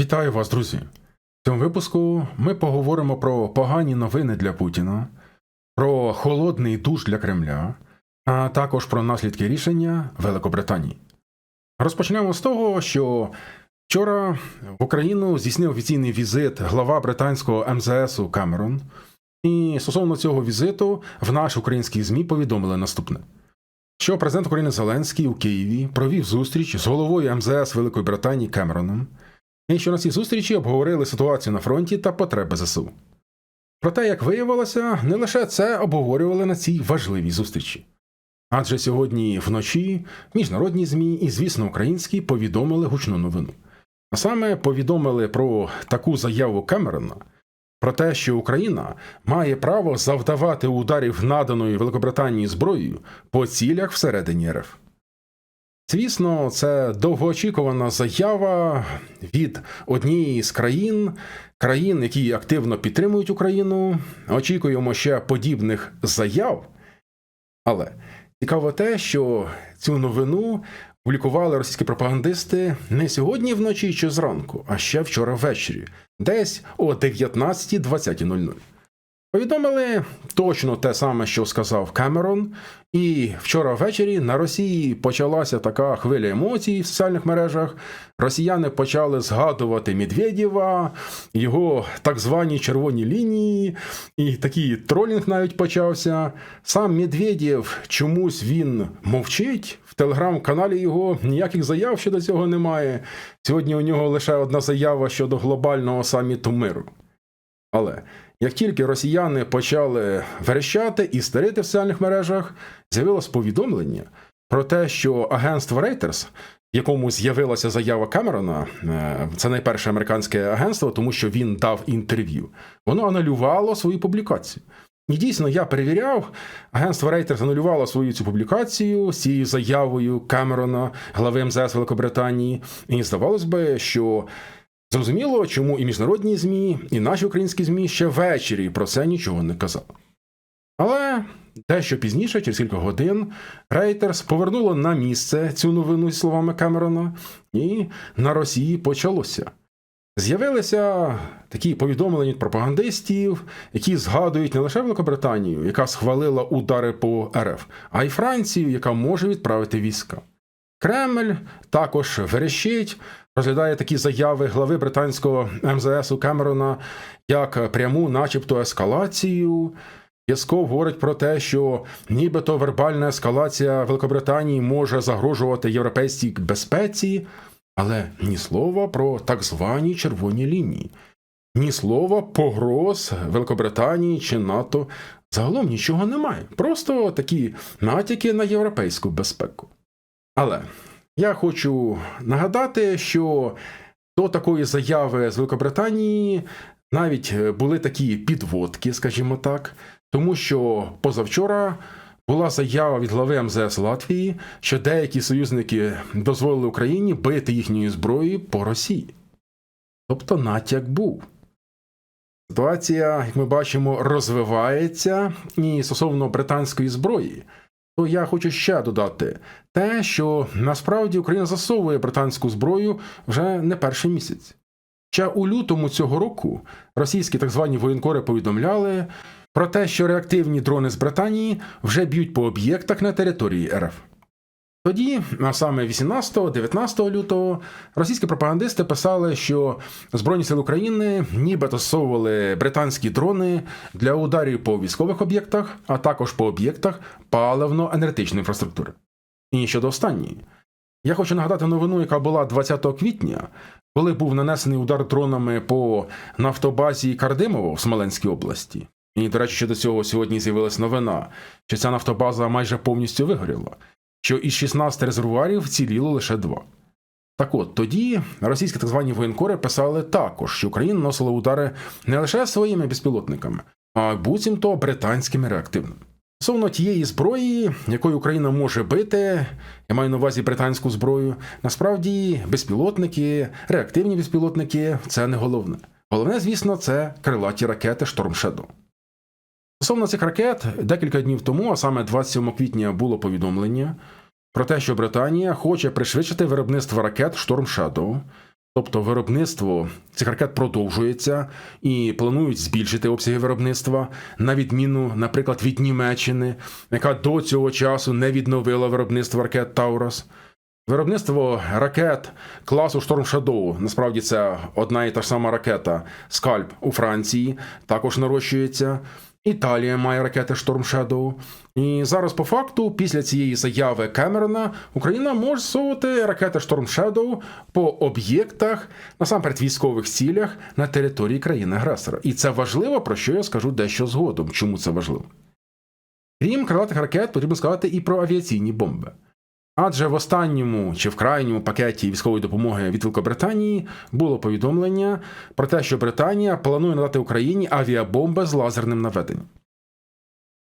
Вітаю вас, друзі! В цьому випуску ми поговоримо про погані новини для Путіна, про холодний душ для Кремля, а також про наслідки рішення Великобританії. Розпочнемо з того, що вчора в Україну здійснив офіційний візит глава британського МЗСу Камерон, і стосовно цього візиту в наш український ЗМІ повідомили наступне. Що президент України Зеленський у Києві провів зустріч з головою МЗС Великої Британії Кемероном, і що на цій зустрічі обговорили ситуацію на фронті та потреби ЗСУ. Проте, як виявилося, не лише це обговорювали на цій важливій зустрічі. Адже сьогодні вночі міжнародні ЗМІ і, звісно, українські повідомили гучну новину. А саме повідомили про таку заяву Кемерона про те, що Україна має право завдавати ударів наданою Великобританії зброєю по цілях всередині РФ. Звісно, це довгоочікувана заява від однієї з країн, країн, які активно підтримують Україну. Очікуємо ще подібних заяв. Але цікаво те, що цю новину публікували російські пропагандисти не сьогодні вночі чи зранку, а ще вчора ввечері, десь о 19.20.00. Повідомили точно те саме, що сказав Камерон, і вчора ввечері на Росії почалася така хвиля емоцій в соціальних мережах. Росіяни почали згадувати Медведєва, його так звані червоні лінії, і такий тролінг навіть почався. Сам Медведєв чомусь він мовчить. В телеграм-каналі його ніяких заяв щодо цього немає. Сьогодні у нього лише одна заява щодо глобального саміту миру. Але як тільки росіяни почали верещати і старити в соціальних мережах, з'явилось повідомлення про те, що агентство Reuters, в якому з'явилася заява Камерона, е, це найперше американське агентство, тому що він дав інтерв'ю, воно анулювало свою публікацію. І дійсно, я перевіряв, агентство Reuters анулювало свою цю публікацію з цією заявою Камерона, глави МЗС Великобританії, і здавалось би, що Зрозуміло, чому і міжнародні ЗМІ, і наші українські ЗМІ ще ввечері про це нічого не казали. Але дещо пізніше, через кілька годин, Рейтерс повернуло на місце цю новину зі словами Камерона, і на Росії почалося. З'явилися такі повідомлення від пропагандистів, які згадують не лише Великобританію, яка схвалила удари по РФ, а й Францію, яка може відправити війська. Кремль також верещить, розглядає такі заяви глави британського МЗСу Камерона як пряму, начебто, ескалацію. Пєсков говорить про те, що нібито вербальна ескалація Великобританії може загрожувати європейській безпеці, але ні слова про так звані червоні лінії, ні слова погроз Великобританії чи НАТО. Загалом нічого немає. Просто такі натяки на європейську безпеку. Але я хочу нагадати, що до такої заяви з Великобританії навіть були такі підводки, скажімо так, тому що позавчора була заява від глави МЗС Латвії, що деякі союзники дозволили Україні бити їхньою зброєю по Росії. Тобто натяк був. Ситуація, як ми бачимо, розвивається і стосовно британської зброї то я хочу ще додати те, що насправді Україна засовує британську зброю вже не перший місяць. Ще у лютому цього року російські так звані воєнкори повідомляли про те, що реактивні дрони з Британії вже б'ють по об'єктах на території РФ. Тоді, а саме 18-19 лютого, російські пропагандисти писали, що Збройні сили України нібито засовували британські дрони для ударів по військових об'єктах, а також по об'єктах паливно-енергетичної інфраструктури. І щодо останньої, я хочу нагадати новину, яка була 20 квітня, коли був нанесений удар дронами по нафтобазі Кардимово в Смоленській області. І, до речі, щодо цього сьогодні з'явилася новина, що ця нафтобаза майже повністю вигоріла що із 16 резервуарів вціліло лише два. Так от тоді російські так звані воєнкори писали також, що Україна носила удари не лише своїми безпілотниками, а буцімто британськими реактивними. Стосовно тієї зброї, якою Україна може бити, я маю на увазі британську зброю, насправді безпілотники, реактивні безпілотники це не головне. Головне, звісно, це крилаті ракети Shadow. Стосовно цих ракет, декілька днів тому, а саме 27 квітня, було повідомлення про те, що Британія хоче пришвидшити виробництво ракет Storm Shadow, Тобто виробництво цих ракет продовжується і планують збільшити обсяги виробництва, на відміну, наприклад, від Німеччини, яка до цього часу не відновила виробництво ракет Таурас. Виробництво ракет класу Storm Shadow, насправді це одна і та ж сама ракета Скальп у Франції, також нарощується. Італія має ракети Storm Shadow. І зараз, по факту, після цієї заяви Кемерона, Україна може совувати ракети Storm Shadow по об'єктах, насамперед військових цілях на території країни-агресора. І це важливо, про що я скажу дещо згодом. Чому це важливо? Крім крилатих ракет, потрібно сказати і про авіаційні бомби. Адже в останньому чи в крайньому пакеті військової допомоги від Великобританії було повідомлення про те, що Британія планує надати Україні авіабомби з лазерним наведенням.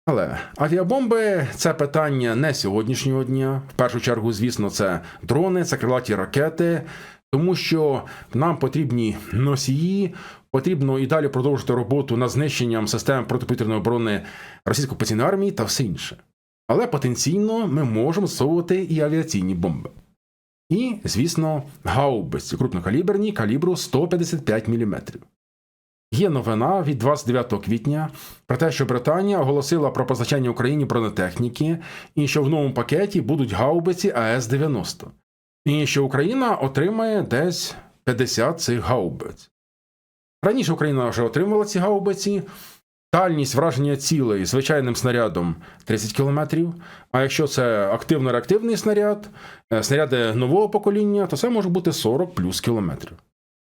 Але авіабомби це питання не сьогоднішнього дня. В першу чергу, звісно, це дрони, це крилаті ракети, тому що нам потрібні носії, потрібно і далі продовжити роботу над знищенням систем протиповітряної оборони російської окупаційної армії та все інше. Але потенційно ми можемо застосовувати і авіаційні бомби. І, звісно, гаубиці крупнокаліберні калібру 155 мм. Є новина від 29 квітня про те, що Британія оголосила про постачання Україні бронетехніки і що в новому пакеті будуть гаубиці АС-90, і що Україна отримає десь 50 цих гаубиць. Раніше Україна вже отримувала ці гаубиці. Дальність враження цілей звичайним снарядом 30 км, а якщо це активно-реактивний снаряд, е, снаряди нового покоління, то це може бути 40 плюс кілометрів.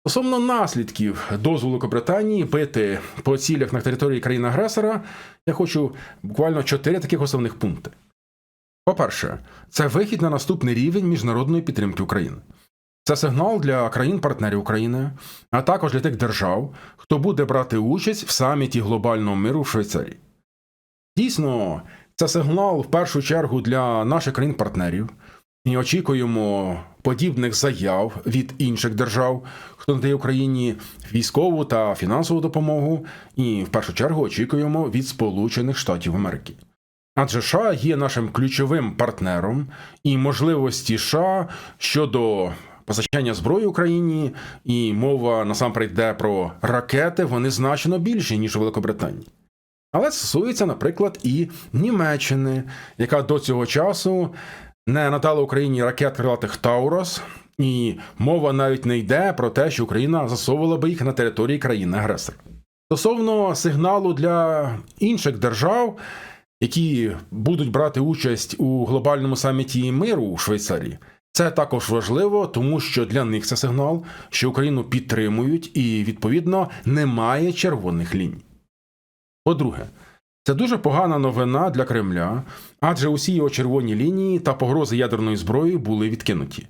Стосовно наслідків дозволу Великобританії бити по цілях на території країни-агресора, я хочу буквально чотири таких основних пункти. По-перше, це вихід на наступний рівень міжнародної підтримки України. Це сигнал для країн-партнерів України, а також для тих держав, хто буде брати участь в саміті глобального миру в Швейцарії. Дійсно, це сигнал в першу чергу для наших країн-партнерів, і очікуємо подібних заяв від інших держав, хто надає Україні військову та фінансову допомогу, і в першу чергу очікуємо від Сполучених Штатів Америки. Адже США є нашим ключовим партнером і можливості США щодо постачання зброї Україні, і мова насамперед йде про ракети, вони значно більші, ніж у Великобританії. Але стосується, наприклад, і Німеччини, яка до цього часу не надала Україні ракет крилатих Таурос, і мова навіть не йде про те, що Україна засовувала би їх на території країни-агресора. Стосовно сигналу для інших держав, які будуть брати участь у глобальному саміті миру у Швейцарії, це також важливо, тому що для них це сигнал, що Україну підтримують, і, відповідно, немає червоних ліній. По-друге, це дуже погана новина для Кремля, адже усі його червоні лінії та погрози ядерної зброї були відкинуті.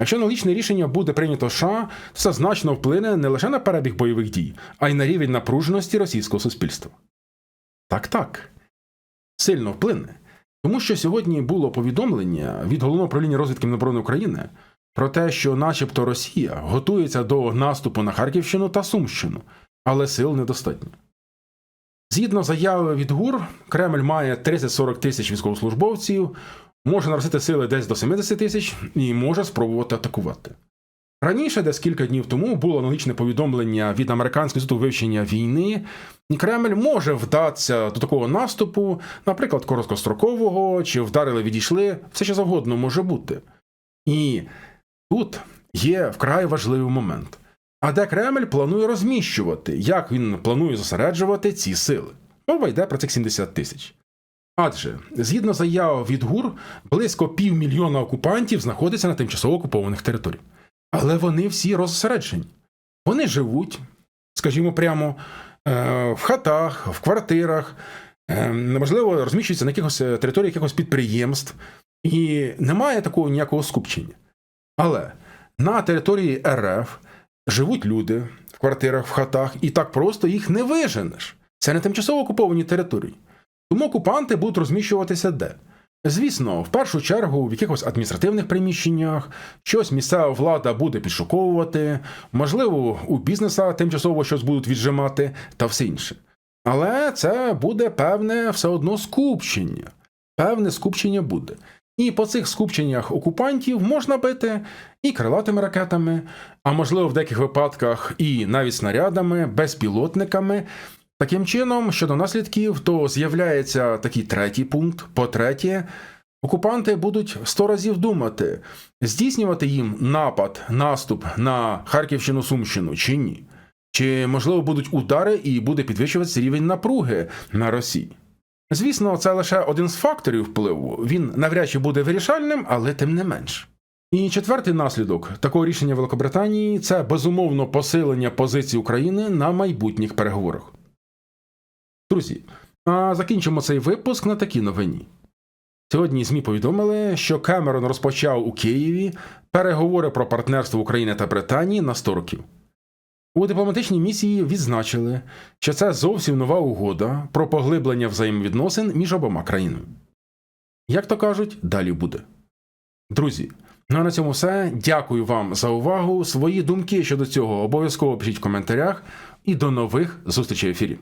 Якщо аналогічне рішення буде прийнято США, це значно вплине не лише на перебіг бойових дій, а й на рівень напруженості російського суспільства. Так так, сильно вплине. Тому що сьогодні було повідомлення від головного управління розвідки Міноборони України про те, що, начебто, Росія готується до наступу на Харківщину та Сумщину, але сил недостатньо. Згідно заяви від ГУР, Кремль має 30-40 тисяч військовослужбовців, може наростити сили десь до 70 тисяч і може спробувати атакувати. Раніше, десь кілька днів тому, було аналогічне повідомлення від американського інституту вивчення війни, і Кремль може вдатися до такого наступу, наприклад, короткострокового, чи вдарили, відійшли, все що завгодно може бути. І тут є вкрай важливий момент. А де Кремль планує розміщувати, як він планує зосереджувати ці сили? Мова йде про цих 70 тисяч. Адже, згідно заяв від ГУР, близько півмільйона окупантів знаходиться на тимчасово окупованих територіях. Але вони всі розсереджені. Вони живуть, скажімо прямо, е, в хатах, в квартирах, е, неможливо розміщуються на якихось е, територіях якихось підприємств, і немає такого ніякого скупчення. Але на території РФ живуть люди в квартирах, в хатах, і так просто їх не виженеш. Це не тимчасово окуповані території. Тому окупанти будуть розміщуватися де? Звісно, в першу чергу в якихось адміністративних приміщеннях щось місцева влада буде підшуковувати, можливо, у бізнеса тимчасово щось будуть віджимати та все інше. Але це буде певне все одно скупчення. Певне скупчення буде. І по цих скупченнях окупантів можна бити і крилатими ракетами, а можливо в деяких випадках і навіть снарядами, безпілотниками. Таким чином, щодо наслідків, то з'являється такий третій пункт. По-третє, окупанти будуть сто разів думати, здійснювати їм напад, наступ на Харківщину, Сумщину чи ні. Чи, можливо, будуть удари і буде підвищуватися рівень напруги на Росії. Звісно, це лише один з факторів впливу. Він навряд чи буде вирішальним, але тим не менш. І четвертий наслідок такого рішення Великобританії це безумовно посилення позиції України на майбутніх переговорах. Друзі, а закінчимо цей випуск на такій новині. Сьогодні ЗМІ повідомили, що Кемерон розпочав у Києві переговори про партнерство України та Британії на 100 років. У дипломатичній місії відзначили, що це зовсім нова угода про поглиблення взаємовідносин між обома країнами. Як то кажуть, далі буде. Друзі, ну а на цьому все. Дякую вам за увагу. Свої думки щодо цього обов'язково пишіть в коментарях і до нових зустрічей в ефірі.